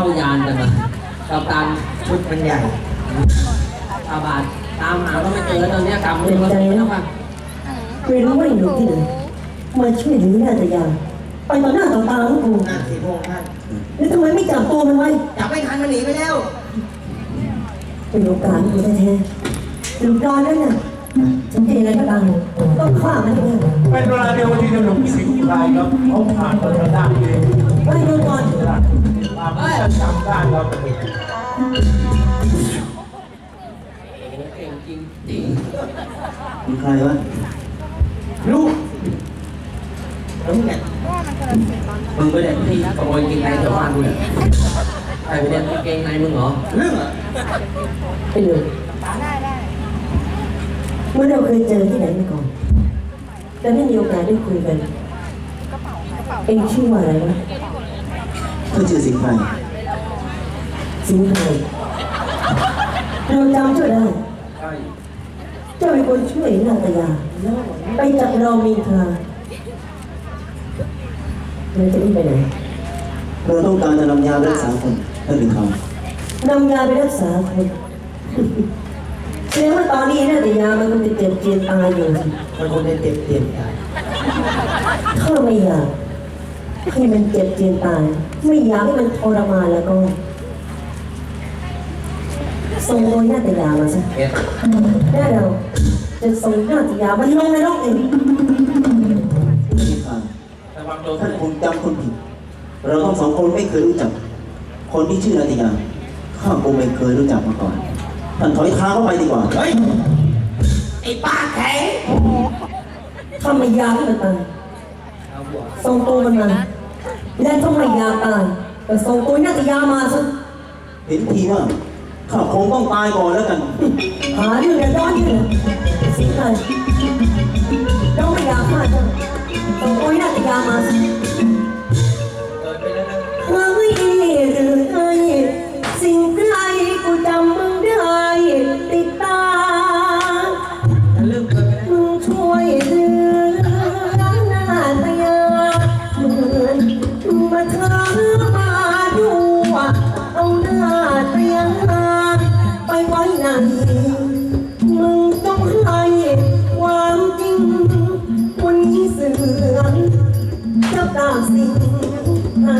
เข้ายานกันนะกับตามชุดมันใหญ่ตาบาดตามหาก็ไม่เจอแล้วตอนนี้ยกำมือมาเลยแล้วป่ะไม่รู้ว่าอยู่ที่ไหนมาช่วยหลือนาจะยังไปต่อหน้าต่อตาลูกกูนั่นี่ทำไมไม่จับตัวมันไว้จับไม่ทันมันหนีไปแล้วเป็นโอกาสที่แท้ๆลูกอนนั่นน่ะฉันเจออะไรก็ตามต้องฆ่ามันเองเป็นเวลาเดียวที่จะลงสิงห์ลายครับเขาผ่านมาทางด้านเอง เก่งจริงจริงมีใครวะลูกแล้วมึงเนี่ยมึงไปเนี่ยที่ขโมยกินในชาวบ้านกูเนี่ยใครไปเนี่ยเกงในมึงเหรอเรื่องเหรอไปเลยเมื่อเราเคยเจอที่ไหนมาก่อนแต่ไม่มีโอกาสได้คุยกัน เองชื่อว่าอะไรวะเขาชื่อสิงห์ไพร สิงห์ไทยเราจำเจ้าได้ ใช่เจ้าเป็นคนช่วยนาตยา ไปจับเรามีทราเราจะรีบไปไหนเราต้องการจะนำยารักษาคนนั่นเป็นเขานำยาไปรักษาคนแสดงว่าตอนนี้นาตยามันกำลังเจ็บเจียนตายอยู่มันคงจะเจ็บเจ็บใจถ้าไม่อยากให้มันเจ็บเจียนตาย ไม่อยากให้มันทรมานแล้วก็ ส่งโดยนาตยามาซะเอ็ดได้เราจะส่งนาตยามันลงในโลกเองสิงระวังตัวท่านคงจำคนผิด เราทั้งสองคนไม่เคยรู้จัก คนที่ชื่อนาตยา ข้าคงไม่เคยรู้จักมาก่อน ท่านถอยเท้าเข้าไปดีกว่า เฮ้ย ไอ้ปากแข็งถ้าไม่ยากให้มันตายเอาหัวส่งตัวมันมาและถ้าไม่ยากตายก็ส่งตัวนาตยามาซะเห็นทีว่า ข้าคงต้องตายก่อนแล้วกัน หาเรื่องเดือดร้อนอยู่นสิงห์ไทยเราไม่อยากฆ่าเจ้าส่งตัวนาตยามาซ ไว้นั้นมึงต้องให้ความจริง วันนี้เสือจะตาสิ่งให้